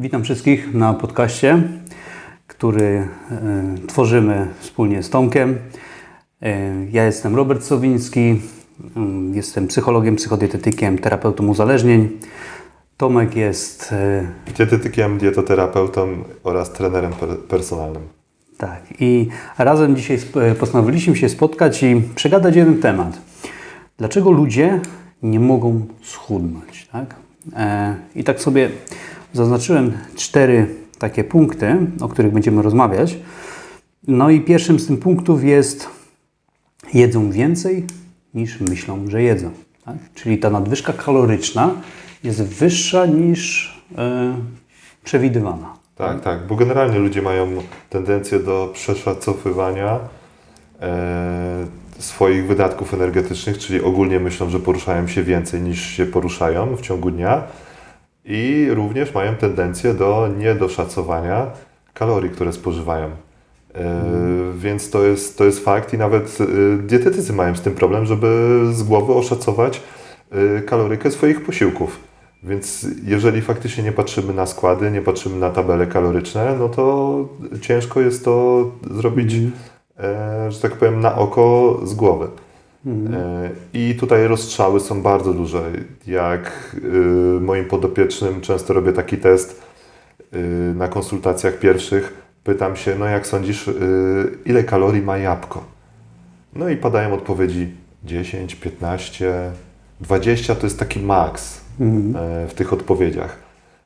Witam wszystkich na podcaście, który e, tworzymy wspólnie z Tomkiem. E, ja jestem Robert Sowiński, mm, jestem psychologiem, psychodietetykiem, terapeutą uzależnień. Tomek jest e, Dietetykiem, dietoterapeutą oraz trenerem per- personalnym. Tak, i razem dzisiaj postanowiliśmy się spotkać i przegadać jeden temat. Dlaczego ludzie nie mogą schudnąć? Tak? I tak sobie zaznaczyłem cztery takie punkty, o których będziemy rozmawiać. No i pierwszym z tych punktów jest jedzą więcej niż myślą, że jedzą. Tak? Czyli ta nadwyżka kaloryczna jest wyższa niż e, przewidywana. Tak, tak, bo generalnie ludzie mają tendencję do przeszacowywania e, swoich wydatków energetycznych, czyli ogólnie myślą, że poruszają się więcej niż się poruszają w ciągu dnia i również mają tendencję do niedoszacowania kalorii, które spożywają. E, Więc to jest, to jest fakt i nawet e, dietetycy mają z tym problem, żeby z głowy oszacować e, kalorykę swoich posiłków. Więc jeżeli faktycznie nie patrzymy na składy, nie patrzymy na tabele kaloryczne, no to ciężko jest to zrobić, e, że tak powiem, na oko z głowy. E, I tutaj rozstrzały są bardzo duże. Jak y, moim podopiecznym często robię taki test y, na konsultacjach pierwszych, pytam się, no jak sądzisz, y, ile kalorii ma jabłko? No i padają odpowiedzi 10, 15, 20 to jest taki maks e, w tych odpowiedziach.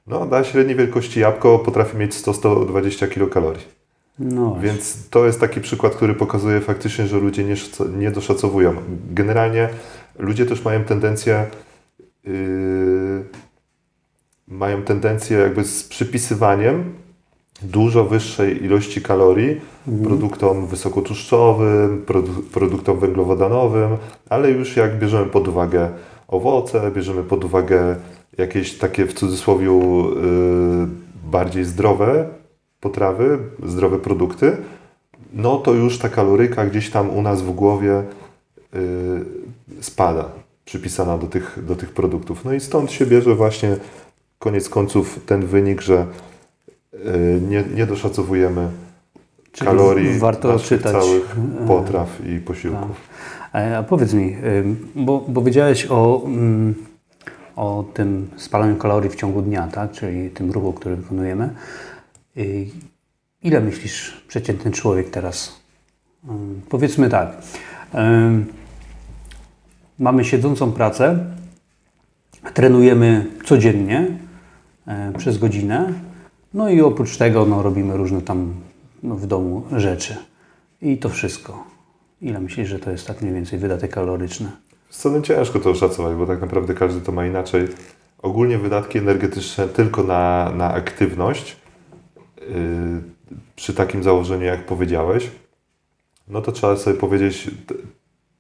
No, dla średniej wielkości jabłko potrafi mieć 100-120 kilokalorii. No. Więc to jest taki przykład, który pokazuje faktycznie, że ludzie nie, nie doszacowują. Generalnie ludzie też mają tendencję yy, mają tendencję jakby z przypisywaniem dużo wyższej ilości kalorii produktom wysokotłuszczowym, produ- produktom węglowodanowym, ale już jak bierzemy pod uwagę owoce, bierzemy pod uwagę jakieś takie w cudzysłowie yy, bardziej zdrowe potrawy, zdrowe produkty, no to już ta kaloryka gdzieś tam u nas w głowie yy, spada, przypisana do tych, do tych produktów. No i stąd się bierze właśnie koniec końców ten wynik, że yy, nie, nie doszacowujemy Czyli kalorii warto czytać, całych e, potraw i posiłków. E, A powiedz mi, bo, bo wiedziałeś o, mm, o tym spalaniu kalorii w ciągu dnia, tak? czyli tym ruchu, który wykonujemy. Y, Ile myślisz przeciętny człowiek teraz? Ym, Powiedzmy tak. ym, Mamy siedzącą pracę, trenujemy codziennie przez godzinę, no i oprócz tego no, robimy różne tam no, w domu rzeczy. I to wszystko. Ile myślisz, że to jest tak mniej więcej wydatek kaloryczny? No ciężko to oszacować, bo tak naprawdę każdy to ma inaczej. Ogólnie wydatki energetyczne tylko na, na aktywność, przy takim założeniu jak powiedziałeś, no to trzeba sobie powiedzieć,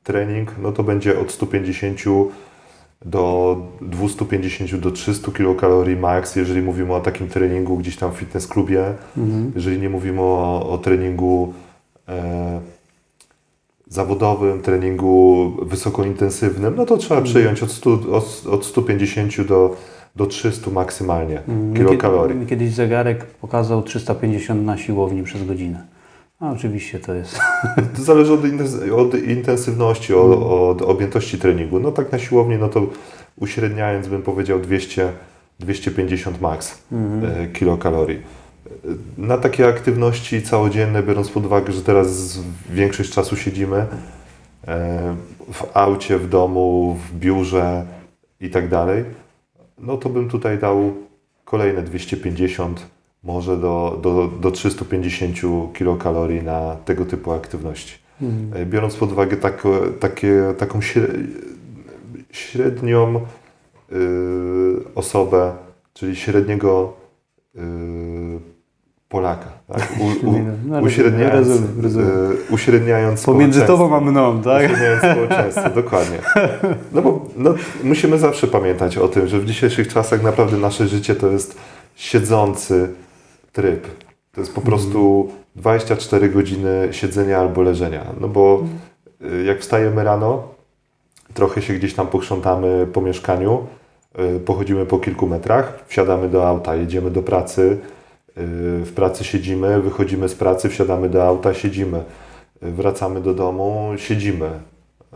trening, no to będzie od 150 do 250 do 300 kilokalorii max, jeżeli mówimy o takim treningu gdzieś tam w fitness klubie, jeżeli nie mówimy o, o treningu e, zawodowym, treningu wysokointensywnym, no to trzeba przyjąć od, 100, od, od 150 do, do 300 maksymalnie kilokalorii. Mi kiedyś zegarek pokazał 350 na siłowni przez godzinę. A oczywiście to jest. To zależy od, od intensywności, od, od objętości treningu. No tak na siłowni, no to uśredniając bym powiedział 200, 250 max e, kilokalorii. Na takie aktywności całodzienne, biorąc pod uwagę, że teraz większość czasu siedzimy e, w aucie, w domu, w biurze i tak dalej, no to bym tutaj dał kolejne 250, może do, do, do 350 kilokalorii na tego typu aktywności. E, Biorąc pod uwagę tak, takie, taką śre- średnią y, osobę, czyli średniego y, Polaka, tak? U, u, No, uśredniając, rozumiem, rozumiem. y, uśredniając Pomiędzy tobą a mną, tak? Uśredniając społeczeństwo, dokładnie. No bo no, musimy zawsze pamiętać o tym, że w dzisiejszych czasach naprawdę nasze życie to jest siedzący tryb. To jest po prostu 24 godziny siedzenia albo leżenia. No bo y, jak wstajemy rano, trochę się gdzieś tam pokrzątamy po mieszkaniu, y, pochodzimy po kilku metrach, wsiadamy do auta, jedziemy do pracy, w pracy siedzimy, wychodzimy z pracy, wsiadamy do auta, siedzimy, wracamy do domu, siedzimy.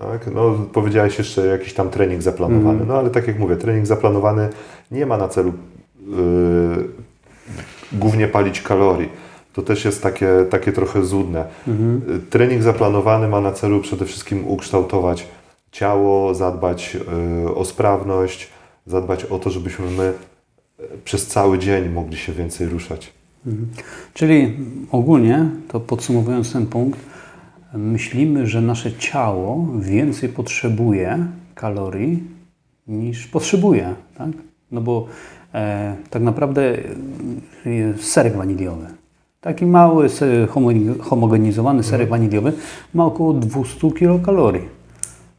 Tak? No, powiedziałeś jeszcze jakiś tam trening zaplanowany, no ale tak jak mówię, trening zaplanowany nie ma na celu y, głównie palić kalorii. To też jest takie, takie trochę złudne. Y, Trening zaplanowany ma na celu przede wszystkim ukształtować ciało, zadbać y, o sprawność, zadbać o to, żebyśmy my przez cały dzień mogli się więcej ruszać. Czyli ogólnie, to podsumowując ten punkt, myślimy, że nasze ciało więcej potrzebuje kalorii niż potrzebuje, tak? No bo e, tak naprawdę e, serek waniliowy. Taki mały, homogenizowany serek waniliowy ma około 200 kilokalorii.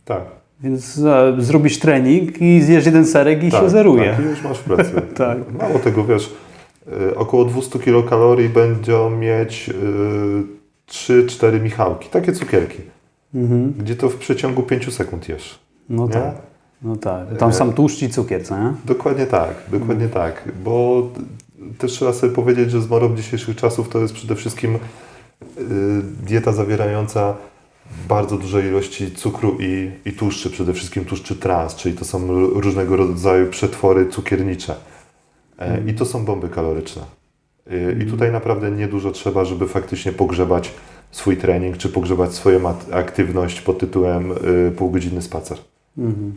Tak. Więc e, zrobisz trening i zjesz jeden serek i się tak, zeruje. Tak, i już masz plecy. Tak. Mało tego, wiesz, y, około 200 kilokalorii będą mieć y, 3-4 michałki, takie cukierki, Mhm. gdzie to w przeciągu 5 sekund jesz. No Nie? tak. No tak. Tam sam tłuszcz i cukier, co nie? Dokładnie tak, dokładnie tak, bo też trzeba sobie powiedzieć, że zmorą dzisiejszych czasów to jest przede wszystkim y, dieta zawierająca bardzo duże ilości cukru i, i tłuszczy, przede wszystkim tłuszczy trans, czyli to są różnego rodzaju przetwory cukiernicze e, i to są bomby kaloryczne. Y, I tutaj naprawdę niedużo trzeba, żeby faktycznie pogrzebać swój trening, czy pogrzebać swoją aktywność pod tytułem y, półgodzinny spacer. Mhm.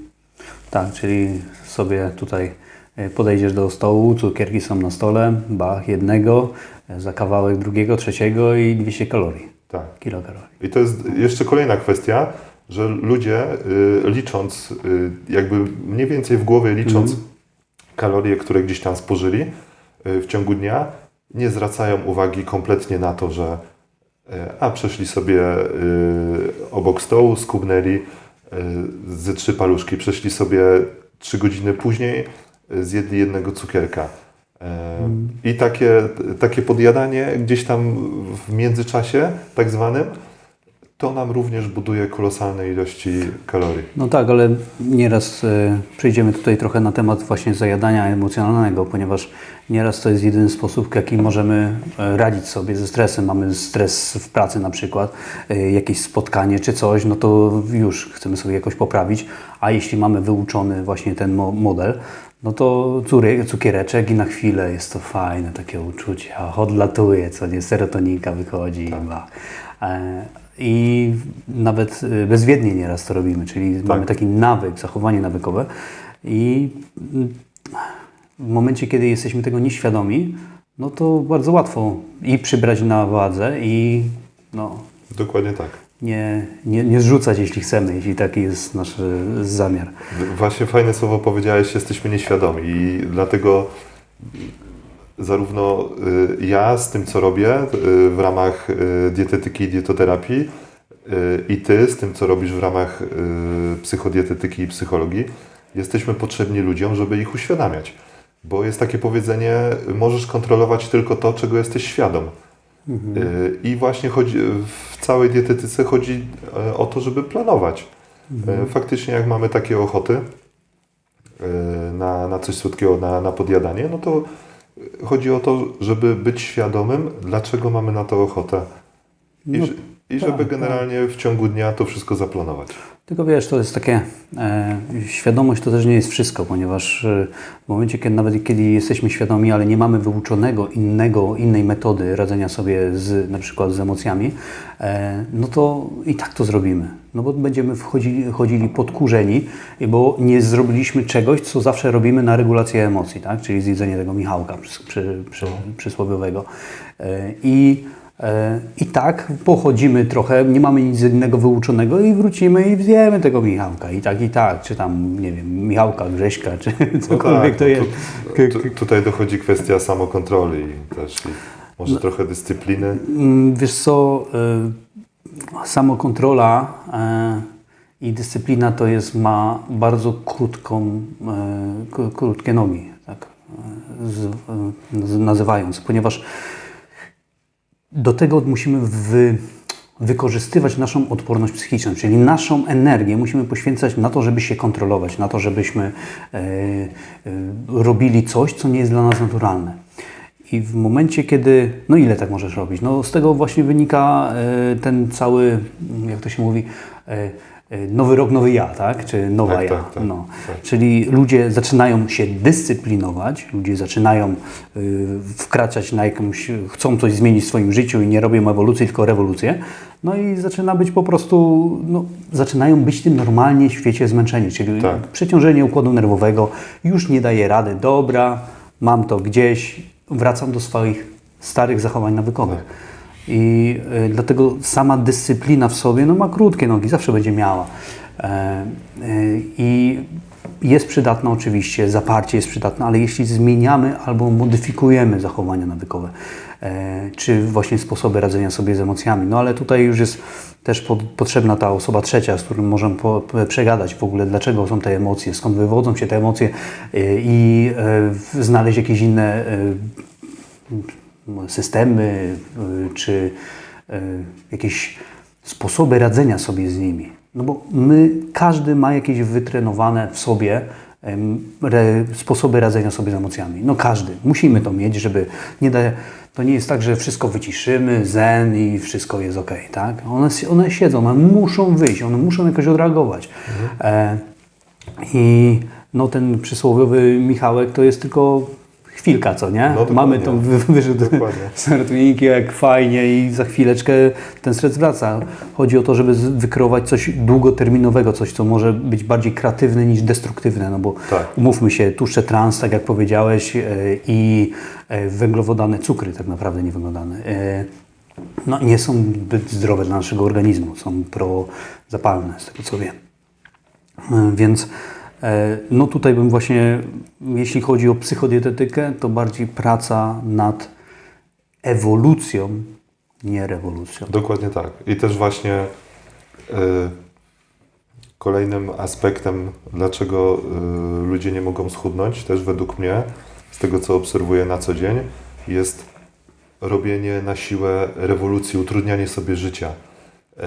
Tak, czyli sobie tutaj e, podejdziesz do stołu, cukierki są na stole, bach jednego, e, za kawałek drugiego, trzeciego i 200 kalorii, Tak. kilokalorii. I to jest jeszcze kolejna kwestia, że ludzie y, licząc, y, jakby mniej więcej w głowie licząc kalorie, które gdzieś tam spożyli y, w ciągu dnia, nie zwracają uwagi kompletnie na to, że y, a przeszli sobie y, obok stołu, skubnęli y, ze trzy paluszki, przeszli sobie trzy godziny później, zjedli jednego cukierka. Y, I takie, takie podjadanie gdzieś tam w międzyczasie, tak zwanym, to nam również buduje kolosalne ilości kalorii. No tak, ale nieraz e, przejdziemy tutaj trochę na temat właśnie zajadania emocjonalnego, ponieważ nieraz to jest jedyny sposób, w jaki możemy e, radzić sobie ze stresem. Mamy stres w pracy na przykład, e, jakieś spotkanie czy coś, no to już chcemy sobie jakoś poprawić, a jeśli mamy wyuczony właśnie ten mo- model, no to cukiereczek i na chwilę jest to fajne takie uczucie, a odlatuje, co nie, serotoninka wychodzi i ba. E, I nawet e, bezwiednie nieraz to robimy, czyli mamy taki nawyk, zachowanie nawykowe i mm, w momencie, kiedy jesteśmy tego nieświadomi, no to bardzo łatwo i przybrać na wadze i no, Dokładnie tak. Nie, nie, nie zrzucać, jeśli chcemy, jeśli taki jest nasz e, zamiar. Właśnie fajne słowo powiedziałeś, jesteśmy nieświadomi i dlatego zarówno y, ja z tym, co robię y, w ramach y, dietetyki i dietoterapii i ty z tym, co robisz w ramach psychodietetyki i psychologii, jesteśmy potrzebni ludziom, żeby ich uświadamiać. Bo jest takie powiedzenie, możesz kontrolować tylko to, czego jesteś świadom. Y, I właśnie chodzi, w całej dietetyce chodzi e, o to, żeby planować. E, Faktycznie jak mamy takie ochoty e, na, na coś słodkiego, na, na podjadanie, no to chodzi o to, żeby być świadomym, dlaczego mamy na to ochotę. I, No, i żeby tak, generalnie w ciągu dnia to wszystko zaplanować. Tylko wiesz, to jest takie, e, świadomość to też nie jest wszystko, ponieważ e, w momencie, kiedy nawet kiedy jesteśmy świadomi, ale nie mamy wyuczonego innego, innej metody radzenia sobie z, na przykład z emocjami, e, no to i tak to zrobimy. No bo będziemy wchodzili, chodzili podkurzeni, bo nie zrobiliśmy czegoś, co zawsze robimy na regulację emocji, tak? czyli zjedzenie tego Michałka przy, przy, przy, przysłowiowego. E, I I tak pochodzimy trochę, nie mamy nic innego wyuczonego i wrócimy i zjemy tego Michałka. I tak, i tak. Czy tam, nie wiem, Michałka, Grześka, czy cokolwiek to no jest. tu, tu, tutaj dochodzi kwestia samokontroli też i może No. trochę dyscypliny. Mm, Wiesz co, y, samokontrola y, i dyscyplina to jest, ma bardzo krótką, krótkie nogi, tak z, nazywając, ponieważ do tego musimy wy, wykorzystywać naszą odporność psychiczną, czyli naszą energię musimy poświęcać na to, żeby się kontrolować, na to, żebyśmy e, e, robili coś, co nie jest dla nas naturalne. I w momencie, kiedy, no ile tak możesz robić? No z tego właśnie wynika e, ten cały, jak to się mówi, e, nowy rok, nowy ja, tak? Czy nowa Tak, ja. tak, tak, no. tak. Czyli ludzie zaczynają się dyscyplinować, ludzie zaczynają y, wkraczać na jakąś, chcą coś zmienić w swoim życiu i nie robią ewolucji, tylko rewolucję. No i zaczyna być po prostu, no, zaczynają być tym normalnie w świecie zmęczeni, czyli Tak. przeciążenie układu nerwowego już nie daje rady. Dobra, mam to gdzieś, wracam do swoich starych zachowań nawykowych. I y, dlatego sama dyscyplina w sobie no, ma krótkie nogi, zawsze będzie miała. E, y, I jest przydatna oczywiście, zaparcie jest przydatne, ale jeśli zmieniamy albo modyfikujemy zachowania nawykowe, e, czy właśnie sposoby radzenia sobie z emocjami, no ale tutaj już jest też potrzebna ta osoba trzecia, z którym możemy przegadać w ogóle, dlaczego są te emocje, skąd wywodzą się te emocje i e, znaleźć jakieś inne e, systemy y, czy y, jakieś sposoby radzenia sobie z nimi. No bo my, każdy ma jakieś wytrenowane w sobie re, sposoby radzenia sobie z emocjami. No każdy. Musimy to mieć, żeby nie da, to nie jest tak, że wszystko wyciszymy, zen i wszystko jest ok, tak? One, one siedzą, one muszą wyjść, one muszą jakoś odreagować. E, I no ten przysłowiowy Michałek to jest tylko chwilka, co nie? No. Mamy tą wy- wyrzut serotoninniki, jak fajnie i za chwileczkę ten stres wraca. Chodzi o to, żeby wykreować coś długoterminowego, coś, co może być bardziej kreatywne niż destruktywne, no bo Tak. umówmy się, tłuszcze trans, tak jak powiedziałeś, e, i e, węglowodany, cukry tak naprawdę niewęglowodany, e, no nie są zbyt zdrowe dla naszego organizmu, są prozapalne, z tego co wiem. Więc no tutaj bym właśnie, jeśli chodzi o psychodietetykę, to bardziej praca nad ewolucją, nie rewolucją. Dokładnie tak. I też właśnie y, kolejnym aspektem, dlaczego y, ludzie nie mogą schudnąć, też według mnie, z tego co obserwuję na co dzień, jest robienie na siłę rewolucji, utrudnianie sobie życia. Y,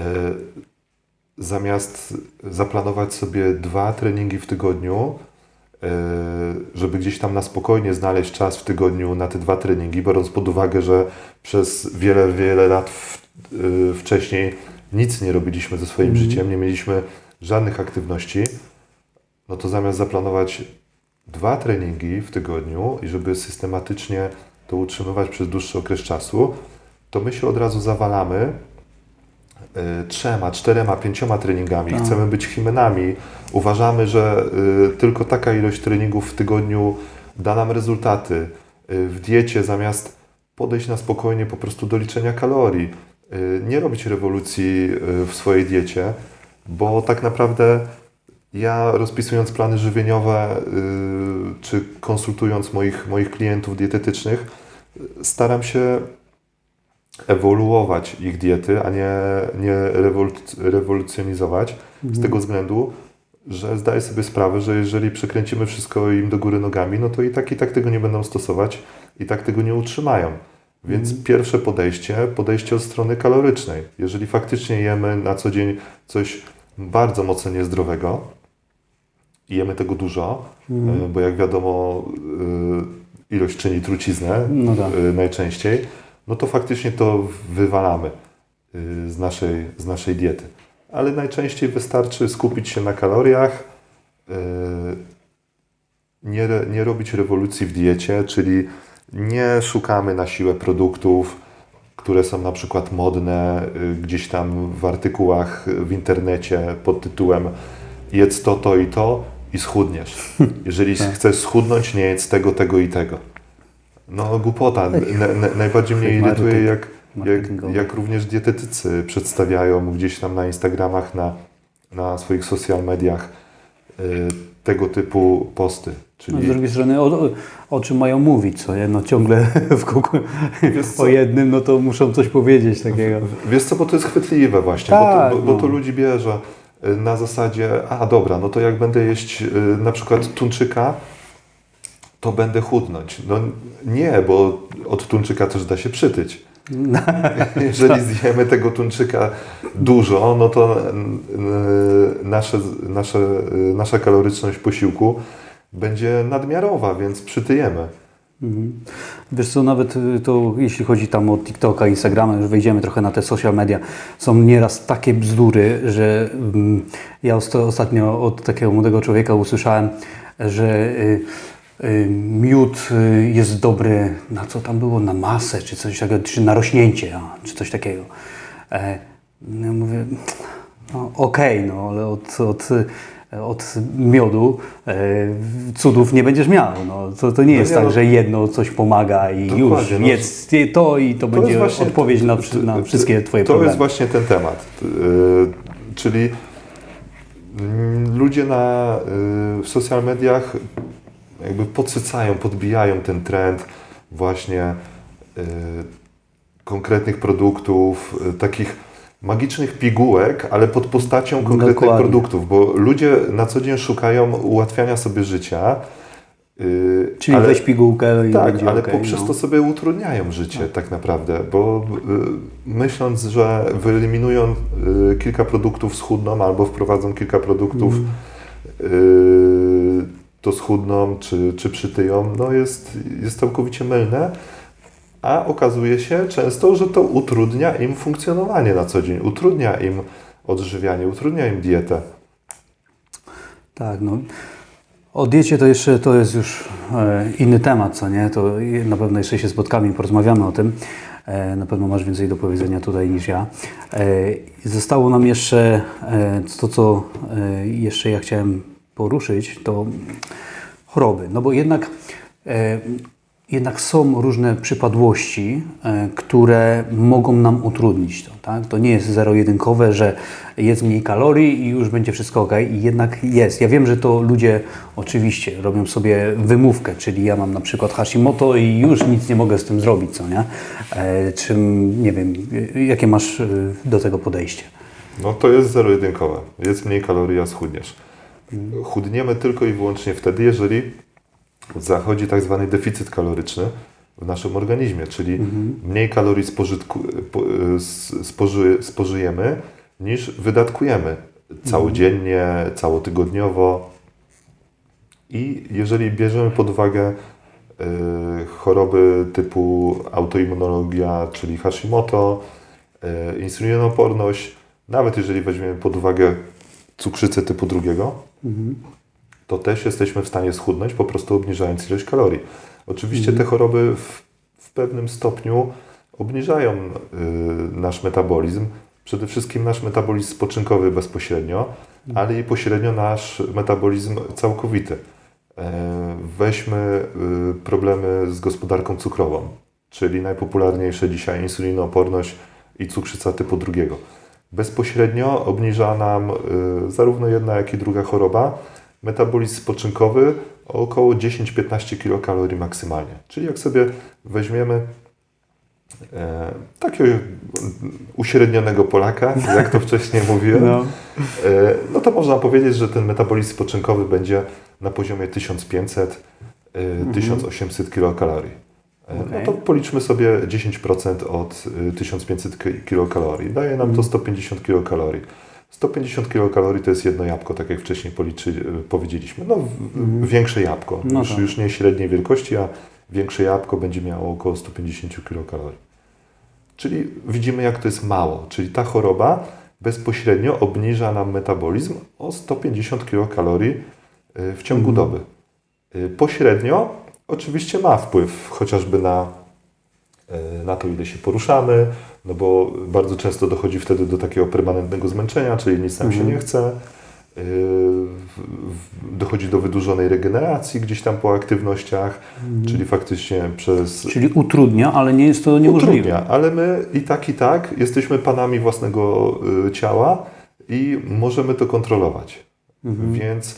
zamiast zaplanować sobie dwa treningi w tygodniu, y, żeby gdzieś tam na spokojnie znaleźć czas w tygodniu na te dwa treningi, biorąc pod uwagę, że przez wiele, wiele lat w, y, wcześniej nic nie robiliśmy ze swoim życiem, nie mieliśmy żadnych aktywności, no to zamiast zaplanować dwa treningi w tygodniu i żeby systematycznie to utrzymywać przez dłuższy okres czasu, to my się od razu zawalamy trzema, czterema, pięcioma treningami. Tak. Chcemy być himenami. Uważamy, że y, tylko taka ilość treningów w tygodniu da nam rezultaty. Y, w diecie zamiast podejść na spokojnie po prostu do liczenia kalorii, y, nie robić rewolucji y, w swojej diecie, bo tak naprawdę ja rozpisując plany żywieniowe y, czy konsultując moich, moich klientów dietetycznych, y, staram się ewoluować ich diety, a nie, nie rewoluc- rewolucjonizować. Z tego względu, że zdaję sobie sprawę, że jeżeli przekręcimy wszystko im do góry nogami, no to i tak i tak tego nie będą stosować, i tak tego nie utrzymają. Więc pierwsze podejście, podejście od strony kalorycznej. Jeżeli faktycznie jemy na co dzień coś bardzo mocno niezdrowego i jemy tego dużo, y, bo jak wiadomo, y, ilość czyni truciznę No tak. y, najczęściej, no to faktycznie to wywalamy y, z naszej, z naszej diety. Ale najczęściej wystarczy skupić się na kaloriach, y, nie, nie robić rewolucji w diecie, czyli nie szukamy na siłę produktów, które są na przykład modne y, gdzieś tam w artykułach w internecie pod tytułem jedz to, to i to i schudniesz. Jeżeli chcesz schudnąć, nie jedz tego, tego i tego. No głupota. Na, na, najbardziej mnie irytuje, jak, jak, jak również dietetycy przedstawiają gdzieś tam na Instagramach, na, na swoich social mediach y, tego typu posty. Czyli No, z drugiej strony o, o, czym mają mówić, co nie? No ciągle w kółku o jednym, no to muszą coś powiedzieć takiego. Wiesz co, bo to jest chwytliwe właśnie, Tak, bo, to, bo, no. bo to ludzi bierze y, na zasadzie, a dobra, no to jak będę jeść y, na przykład tuńczyka, to będę chudnąć. No nie, bo od tuńczyka też da się przytyć. Jeżeli zjemy tego tuńczyka dużo, no to n- nasze, nasze, nasza kaloryczność posiłku będzie nadmiarowa, więc przytyjemy. Wiesz co, nawet y, to jeśli chodzi tam o TikToka, Instagrama, już wejdziemy trochę na te social media, są nieraz takie bzdury, że mm, ja osta- ostatnio od takiego młodego człowieka usłyszałem, że y, y, miód y, jest dobry, na co tam było, na masę, czy coś takiego, czy na rośnięcie, czy coś takiego. E, no ja mówię, no, okej, no ale od, od, od miodu e, cudów nie będziesz miał. No, to, to nie No jest nie, tak, no. że jedno coś pomaga i już no. jedz to i to, będzie jest właśnie- odpowiedź na, na wszystkie Twoje To problemy. jest właśnie ten temat. Yy, czyli mm, ludzie na, w social mediach jakby podsycają, podbijają ten trend właśnie yy, konkretnych produktów, yy, takich magicznych pigułek, ale pod postacią konkretnych Dokładnie. produktów, bo ludzie na co dzień szukają ułatwiania sobie życia. yy, Czyli ale- weź pigułkę i tak, będzie ale okej, poprzez no. to sobie utrudniają życie tak naprawdę, bo y, myśląc, że wyeliminują y, kilka produktów schudną albo wprowadzą kilka produktów Mm. To schudną czy, czy przytyją, no jest, jest całkowicie mylne, a okazuje się często, że to utrudnia im funkcjonowanie na co dzień, utrudnia im odżywianie, utrudnia im dietę. Tak, no. O diecie to jeszcze to jest już e, inny temat, co nie? To na pewno jeszcze się spotkamy i porozmawiamy o tym. E, na pewno masz więcej do powiedzenia tutaj niż ja. E, zostało nam jeszcze to, co jeszcze ja chciałem poruszyć, to choroby. No bo jednak, e, jednak są różne przypadłości, e, które mogą nam utrudnić to. Tak? To nie jest zero-jedynkowe, że jest mniej kalorii i już będzie wszystko ok. I jednak jest. Ja wiem, że to ludzie oczywiście robią sobie wymówkę, czyli ja mam na przykład Hashimoto i już nic nie mogę z tym zrobić, co nie? E, czym, nie wiem, jakie masz e, do tego podejście? No to jest zero-jedynkowe. Jest mniej kalorii, a schudniesz. Chudniemy tylko i wyłącznie wtedy, jeżeli zachodzi tak zwany deficyt kaloryczny w naszym organizmie, czyli mniej kalorii spożytku, spoży, spożyjemy niż wydatkujemy całodziennie, całotygodniowo. I jeżeli bierzemy pod uwagę y, choroby typu autoimmunologia, czyli Hashimoto, y, insulinoporność, nawet jeżeli weźmiemy pod uwagę cukrzycę typu drugiego, to też jesteśmy w stanie schudnąć, po prostu obniżając ilość kalorii. Oczywiście te choroby w, w pewnym stopniu obniżają y, nasz metabolizm, przede wszystkim nasz metabolizm spoczynkowy bezpośrednio, ale i pośrednio nasz metabolizm całkowity. E, Weźmy y, problemy z gospodarką cukrową, czyli najpopularniejsze dzisiaj insulinooporność i cukrzyca typu drugiego. Bezpośrednio obniża nam y, zarówno jedna, jak i druga choroba metabolizm spoczynkowy o około 10-15 kilokalorii maksymalnie. Czyli jak sobie weźmiemy e, takiego uśrednionego Polaka, jak to wcześniej mówiłem, No. E, no to można powiedzieć, że ten metabolizm spoczynkowy będzie na poziomie 1500-1800 kilokalorii. Okej. No to policzmy sobie 10% od y, 1500 ki- kilokalorii. Daje nam to 150 kilokalorii. 150 kilokalorii to jest jedno jabłko, tak jak wcześniej policzy, y, powiedzieliśmy. No, w- większe jabłko. No już, tak. już nie średniej wielkości, a większe jabłko będzie miało około 150 kilokalorii. Czyli widzimy, jak to jest mało. Czyli ta choroba bezpośrednio obniża nam metabolizm o 150 kilokalorii y, w ciągu doby. Y, Pośrednio oczywiście ma wpływ chociażby na, y, na to, ile się poruszamy, no bo bardzo często dochodzi wtedy do takiego permanentnego zmęczenia, czyli nic nam się nie chce. W- Dochodzi do wydłużonej regeneracji gdzieś tam po aktywnościach, czyli faktycznie przez Czyli utrudnia, ale nie jest to niemożliwe. Utrudnia, ale my i tak, i tak jesteśmy panami własnego y, ciała i możemy to kontrolować. Więc y,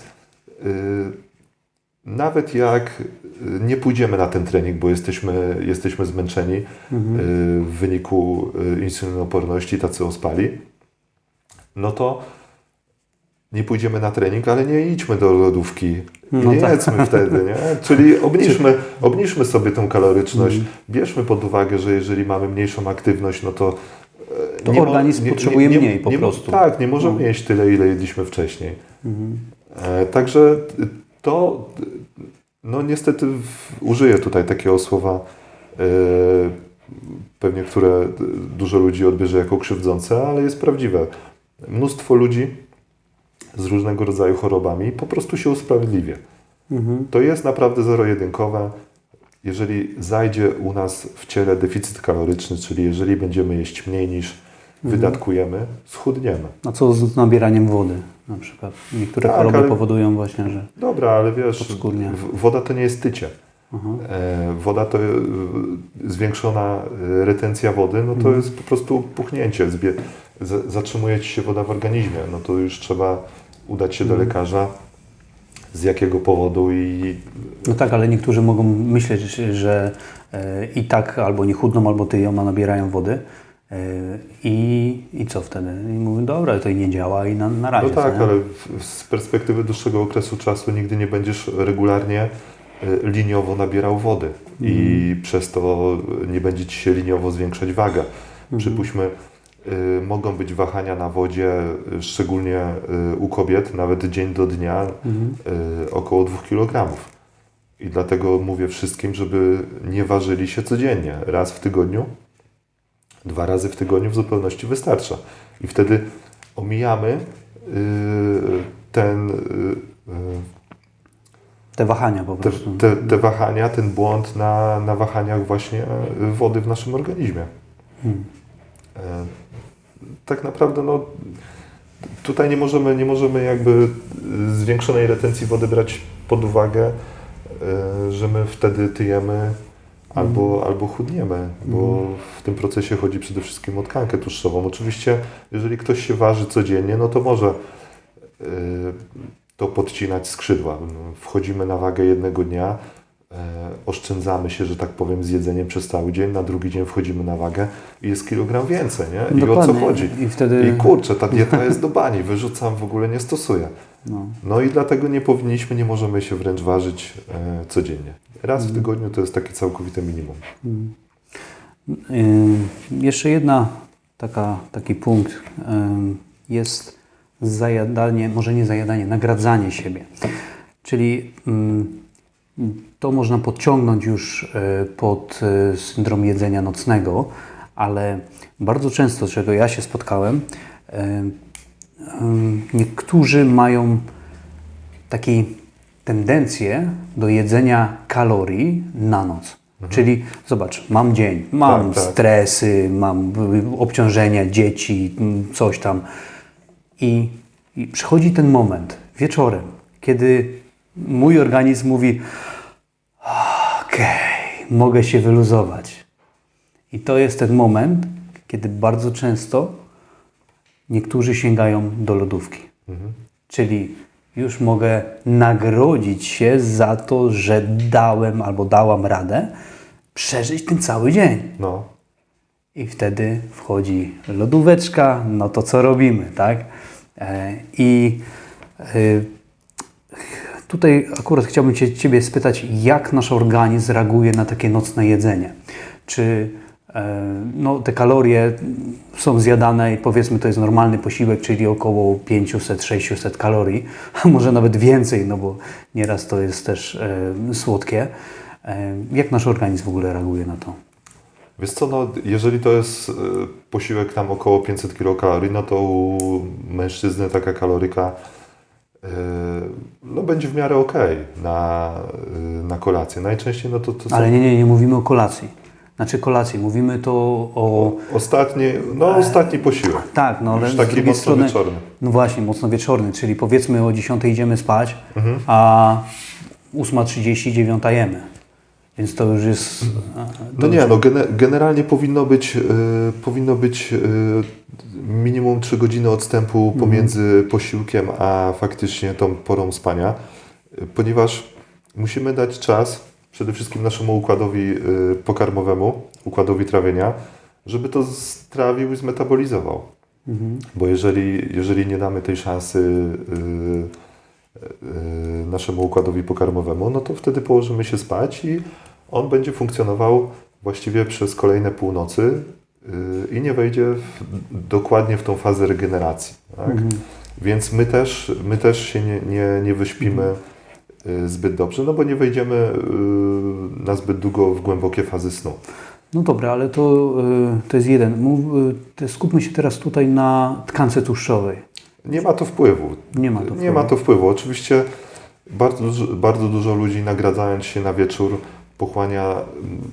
nawet jak y, nie pójdziemy na ten trening, bo jesteśmy, jesteśmy zmęczeni y, w wyniku y, insulinoporności, tacy ospali, no to nie pójdziemy na trening, ale nie idźmy do lodówki. No nie tak. jedzmy wtedy, nie? Czyli obniżmy, obniżmy sobie tą kaloryczność. Mhm. Bierzmy pod uwagę, że jeżeli mamy mniejszą aktywność, no to e, To nie organizm potrzebuje mniej po nie, prostu. Tak, nie możemy No. jeść tyle, ile jedliśmy wcześniej. Mhm. E, Także to, no niestety użyję tutaj takiego słowa, e, pewnie które dużo ludzi odbierze jako krzywdzące, ale jest prawdziwe. Mnóstwo ludzi z różnego rodzaju chorobami po prostu się usprawiedliwia. Mhm. To jest naprawdę zero-jedynkowe. Jeżeli zajdzie u nas w ciele deficyt kaloryczny, czyli jeżeli będziemy jeść mniej niż. Wydatkujemy, schudniemy. A co z nabieraniem wody na przykład? Niektóre Tak, choroby ale- powodują właśnie, że... Dobra, ale wiesz, Podskórnie. w- woda to nie jest tycie. Aha. E, Woda to e, zwiększona e, retencja wody, no to Mhm. jest po prostu puchnięcie. Zbie- z- Zatrzymuje ci się woda w organizmie. No to już trzeba udać się do Mhm. lekarza, z jakiego powodu i No tak, ale niektórzy mogą myśleć, że i tak albo nie chudną, albo tyją, a nabierają wody. E, I, I co wtedy? I mówią, dobra, to i nie działa i na, na razie. No tak, co ale z perspektywy dłuższego okresu czasu nigdy nie będziesz regularnie e, liniowo nabierał wody i Mhm. przez to nie będzie ci się liniowo zwiększać waga. Mhm. Przypuśćmy, y, mogą być wahania na wodzie, y, szczególnie y, u kobiet, nawet dzień do dnia, Mhm. y, około 2 kg. I dlatego mówię wszystkim, żeby nie ważyli się codziennie. Raz w tygodniu, dwa razy w tygodniu w zupełności wystarcza. I wtedy omijamy y, ten, y, y, Te wahania po te, prostu. te, te wahania, ten błąd na, na wahaniach właśnie wody w naszym organizmie. Hmm. E, Tak naprawdę no, tutaj nie możemy, nie możemy jakby zwiększonej retencji wody brać pod uwagę, że my wtedy tyjemy albo, albo chudniemy, bo w tym procesie chodzi przede wszystkim o tkankę tłuszczową. Oczywiście, jeżeli ktoś się waży codziennie, no to może e, to podcinać skrzydła. Wchodzimy na wagę jednego dnia, oszczędzamy się, że tak powiem, z jedzeniem przez cały dzień, na drugi dzień wchodzimy na wagę i jest kilogram więcej, nie? I o co Dokładnie. chodzi? I wtedy... I kurczę, ta dieta jest do bani, wyrzucam, w ogóle nie stosuję. No. No i dlatego nie powinniśmy, nie możemy się wręcz ważyć e, codziennie. Raz Mhm. w tygodniu to jest takie całkowite minimum. Y, Jeszcze jedna taka, taki punkt y, jest zajadanie, może nie zajadanie, nagradzanie siebie. Czyli mm, to można podciągnąć już y, pod y, syndrom jedzenia nocnego, ale bardzo często, z czego ja się spotkałem, y, niektórzy mają takie tendencję do jedzenia kalorii na noc. Czyli zobacz, mam dzień, mam Mhm. Tak, tak. stresy, mam obciążenia dzieci, coś tam. I, I przychodzi ten moment wieczorem, kiedy mój organizm mówi: Okej, mogę się wyluzować. I to jest ten moment, kiedy bardzo często niektórzy sięgają do lodówki. Czyli już mogę nagrodzić się za to, że dałem albo dałam radę przeżyć ten cały dzień. No, I wtedy wchodzi lodóweczka, no to co robimy, tak? E, I e, tutaj akurat chciałbym cię, Ciebie spytać, jak nasz organizm reaguje na takie nocne jedzenie? Czy e, no, te kalorie są zjadane i powiedzmy to jest normalny posiłek, czyli około 500-600 kalorii, a może nawet więcej, no bo nieraz to jest też e, słodkie. E, jak nasz organizm w ogóle reaguje na to? Wiesz co, no, jeżeli to jest e, posiłek tam około 500 kilokalorii, no to u mężczyzny taka kaloryka no, będzie w miarę okej na, e, na kolację. Najczęściej no to, to są Ale nie, nie, nie mówimy o kolacji. Znaczy kolacji, mówimy to o... ostatni, no, ostatni posiłek. Tak, no ale Już taki mocno strony... wieczorny. No właśnie, mocno wieczorny, czyli powiedzmy o 10 idziemy spać, Mhm. a 8.30, 9 jemy. Więc to już jest... No nie, no gene, generalnie powinno być, e, powinno być e, minimum 3 godziny odstępu pomiędzy posiłkiem a faktycznie tą porą spania, ponieważ musimy dać czas przede wszystkim naszemu układowi e, pokarmowemu, układowi trawienia, żeby to strawił i zmetabolizował. Bo jeżeli, jeżeli nie damy tej szansy naszemu układowi pokarmowemu, no to wtedy położymy się spać i on będzie funkcjonował właściwie przez kolejne północy y, i nie wejdzie w, dokładnie w tą fazę regeneracji. Tak? Więc my też, my też się nie, nie, nie wyśpimy y, zbyt dobrze, no bo nie wejdziemy y, na zbyt długo w głębokie fazy snu. No dobra, ale to, to jest jeden. Mów, skupmy się teraz tutaj na tkance tłuszczowej. Nie ma to wpływu. Nie ma to Nie wpływu. ma to wpływu. Oczywiście bardzo, bardzo dużo ludzi nagradzając się na wieczór pochłania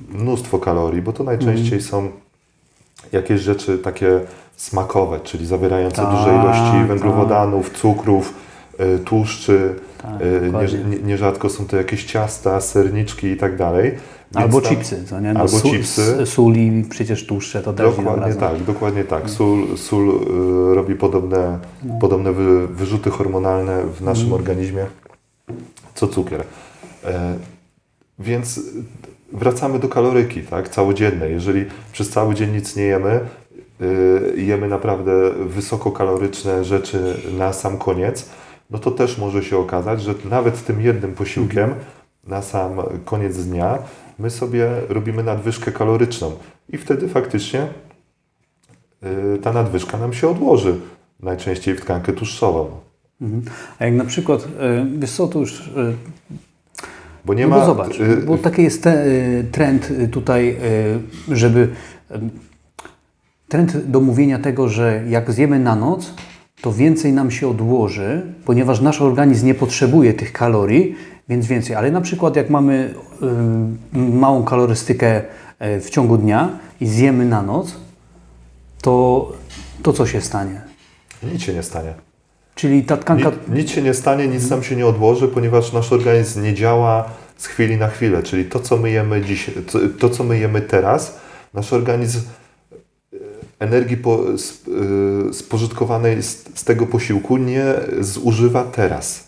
mnóstwo kalorii, bo to najczęściej Mhm. są jakieś rzeczy takie smakowe, czyli zawierające Tak, duże ilości tak. węglowodanów, cukrów, y, tłuszczy. Tak, y, nie, nie, nierzadko są to jakieś ciasta, serniczki i tak dalej. Albo tam- chipsy, co nie? No, Albo sól- chipsy. Sól i przecież tłuszcze to też nie Dokładnie tak, dokładnie tak. Sól, sól y, robi podobne, podobne wy, wyrzuty hormonalne w naszym organizmie, co cukier. Więc wracamy do kaloryki, tak, całodziennej. Jeżeli przez cały dzień nic nie jemy, y, jemy naprawdę wysokokaloryczne rzeczy na sam koniec, no to też może się okazać, że nawet tym jednym posiłkiem na sam koniec dnia my sobie robimy nadwyżkę kaloryczną i wtedy faktycznie y, ta nadwyżka nam się odłoży najczęściej w tkankę tłuszczową. Mhm. A jak na przykład, y, wiesz co, to już... y, Bo nie no ma. bo zobacz, y, bo taki jest te, y, trend y, tutaj, y, żeby... y, Trend do mówienia tego, że jak zjemy na noc, to więcej nam się odłoży, ponieważ nasz organizm nie potrzebuje tych kalorii, więc więcej. Ale na przykład jak mamy y, małą kalorystykę y, w ciągu dnia i zjemy na noc, to, to co się stanie? Nic się nie stanie. Czyli ta tkanka... Nic, nic się nie stanie, nic nam się nie odłoży, ponieważ nasz organizm nie działa z chwili na chwilę. Czyli to, co my jemy dziś, to, to co my jemy teraz, nasz organizm y, energii po, sp, y, spożytkowanej z, z tego posiłku nie zużywa teraz.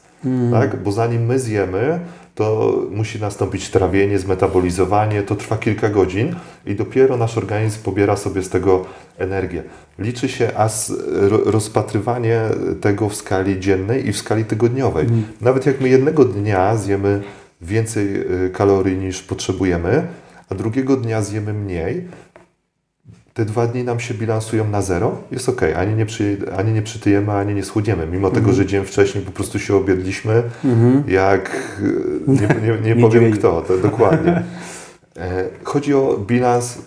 Tak? Bo zanim my zjemy, to musi nastąpić trawienie, zmetabolizowanie, to trwa kilka godzin i dopiero nasz organizm pobiera sobie z tego energię. Liczy się as, ro, rozpatrywanie tego w skali dziennej i w skali tygodniowej. Nawet jak my jednego dnia zjemy więcej y, kalorii niż potrzebujemy, a drugiego dnia zjemy mniej, te dwa dni nam się bilansują na zero, jest ok. Ani nie, przy, ani nie przytyjemy, ani nie schudniemy. Mimo tego, że dzień wcześniej po prostu się obiedliśmy, jak y, nie, nie, nie powiem Niedźwiedzie. kto, to dokładnie. E, Chodzi o bilans y,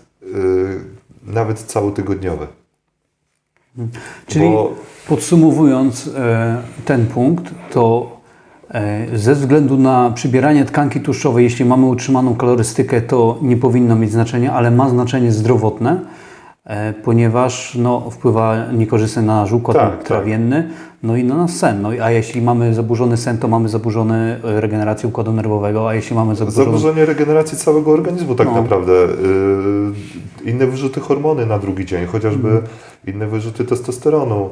nawet całotygodniowy. Czyli Bo podsumowując e, ten punkt, to e, ze względu na przybieranie tkanki tłuszczowej, jeśli mamy utrzymaną kalorystykę, to nie powinno mieć znaczenia, ale ma znaczenie zdrowotne, e, ponieważ no, wpływa niekorzystnie na nasz układ Tak, tak. trawienny, no i na nasz sen. No, a jeśli mamy zaburzony sen, to mamy zaburzone e, regenerację układu nerwowego, a jeśli mamy zaburzone... zaburzenie regeneracji całego organizmu tak No. naprawdę. Y, inne wyrzuty hormony na drugi dzień, chociażby Mhm. inne wyrzuty testosteronu,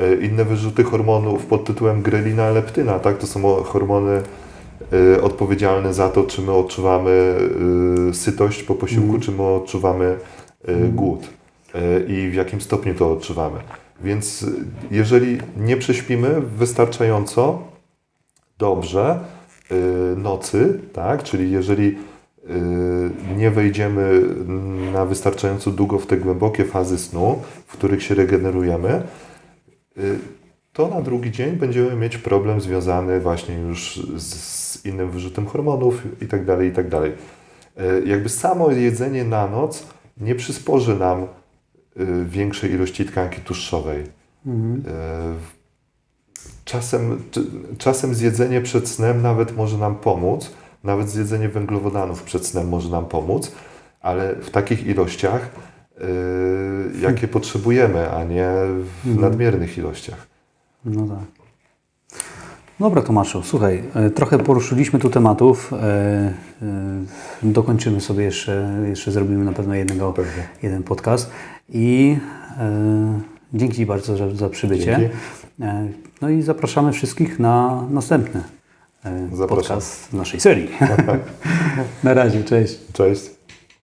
y, inne wyrzuty hormonów pod tytułem grelina, leptyna, tak? To są hormony y, odpowiedzialne za to, czy my odczuwamy sytość po posiłku, Mhm. czy my odczuwamy y, głód i w jakim stopniu to odczuwamy. Więc y, jeżeli nie prześpimy wystarczająco dobrze y, nocy, tak? czyli jeżeli nie wejdziemy na wystarczająco długo w te głębokie fazy snu, w których się regenerujemy, to na drugi dzień będziemy mieć problem związany właśnie już z, innym wyrzutem hormonów i tak dalej, i tak Jakby samo jedzenie na noc nie przysporzy nam większej ilości tkanki tłuszczowej. Mhm. E, Czasem, czasem zjedzenie przed snem nawet może nam pomóc, nawet zjedzenie węglowodanów przed snem może nam pomóc, ale w takich ilościach, e, jakie potrzebujemy, a nie w nadmiernych ilościach. No tak. Dobra Tomaszu, słuchaj, e, trochę poruszyliśmy tu tematów. e, e, Dokończymy sobie jeszcze, jeszcze zrobimy na pewno jednego, Pewnie. jeden podcast. I e, dzięki Ci bardzo za, za przybycie. E, No i zapraszamy wszystkich na następny e, Zapraszam. podcast naszej serii. na razie, cześć. Cześć.